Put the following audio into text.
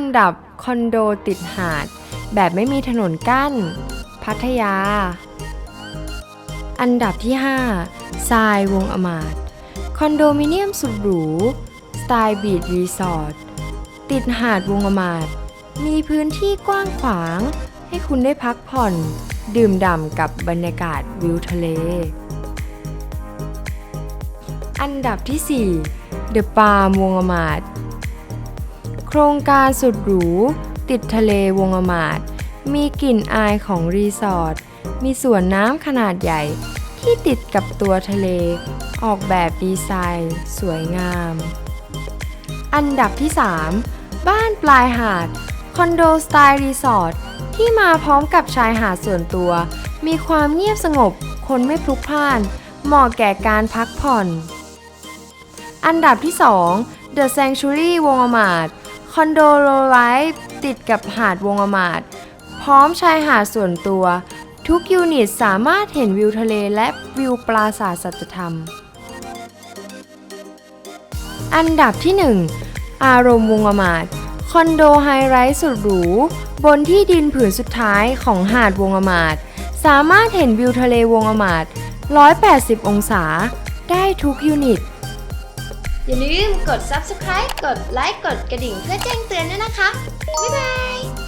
อันดับคอนโดติดหาด แบบไม่มีถนนกั้น พัทยา อันดับที่ 5 ทรายวงอมาดคอนโดมิเนียมสุดหรู สไตล์บีชรีสอร์ท ติดหาดวงอมาดมีพื้นที่กว้างขวาง ให้คุณได้พักผ่อน ดื่มด่ำกับบรรยากาศวิวทะเล อันดับที่ 4 The Palm วงอมาด โครงการสุดหรู ติดทะเลวงอมาดมีกลิ่นอายของรีสอร์ท มีสวนน้ำขนาดใหญ่ที่ติดกับตัวทะเล ออกแบบดีไซน์ สวยงาม อันดับที่ 3 บ้านปลายหาด คอนโดสไตล์รีสอร์ทที่มาพร้อมกับชายหาดส่วนตัว มีความเงียบสงบ คนไม่พลุกพล่าน เหมาะแก่การพักผ่อน อันดับที่ 2 The Sanctuary วงอมาดค อนโดโลไลฟ์ติดกับหาดวงอมาดพร้อมชายหาดส่วนตัว ทุกยูนิตสามารถเห็นวิวทะเลและวิวปราสาทสัจธรรม อันดับที่ 1 อารมณ์วงอมาดคอนโดไฮไรส์สุดหรู บนที่ดินผืนสุดท้ายของหาดวงอมาดสามารถเห็นวิวทะเลวงอมาด180 องศา ได้ทุกยูนิต อย่าลืมกด subscribe กดไลค์กดกระดิ่งเพื่อแจ้งเตือนด้วยนะคะ บ๊ายบาย